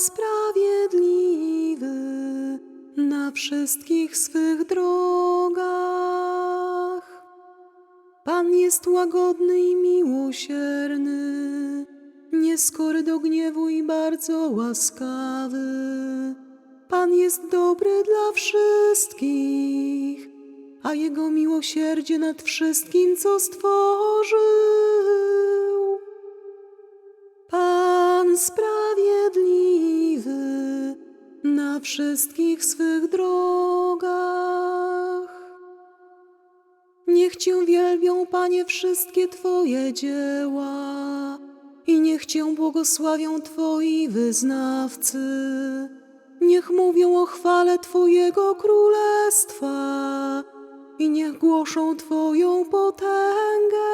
sprawiedliwy na wszystkich swych drogach. Pan jest łagodny i miłosierny, nieskory do gniewu i bardzo łaskawy. Pan jest dobry dla wszystkich, a Jego miłosierdzie nad wszystkim, co stworzył. Pan sprawiedliwy wszystkich swych drogach. Niech Cię wielbią, Panie, wszystkie Twoje dzieła i niech Cię błogosławią Twoi wyznawcy. Niech mówią o chwale Twojego królestwa i niech głoszą Twoją potęgę.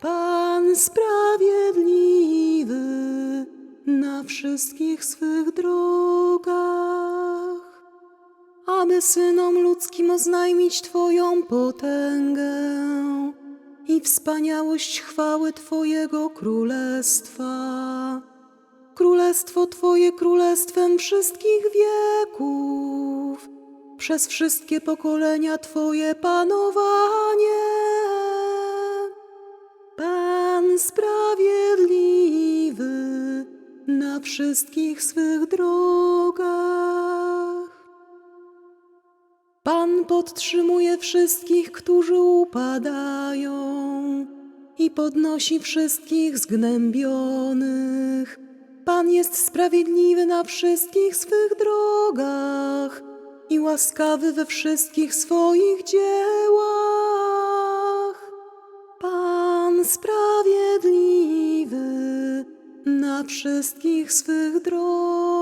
Pan sprawiedliwy wszystkich swych drogach, aby synom ludzkim oznajmić Twoją potęgę i wspaniałość chwały Twojego królestwa. Królestwo Twoje królestwem wszystkich wieków, przez wszystkie pokolenia Twoje panowanie. Wszystkich swych drogach. Pan podtrzymuje wszystkich, którzy upadają i podnosi wszystkich zgnębionych. Pan jest sprawiedliwy na wszystkich swych drogach i łaskawy we wszystkich swoich dziełach. Wszystkich swych drogach.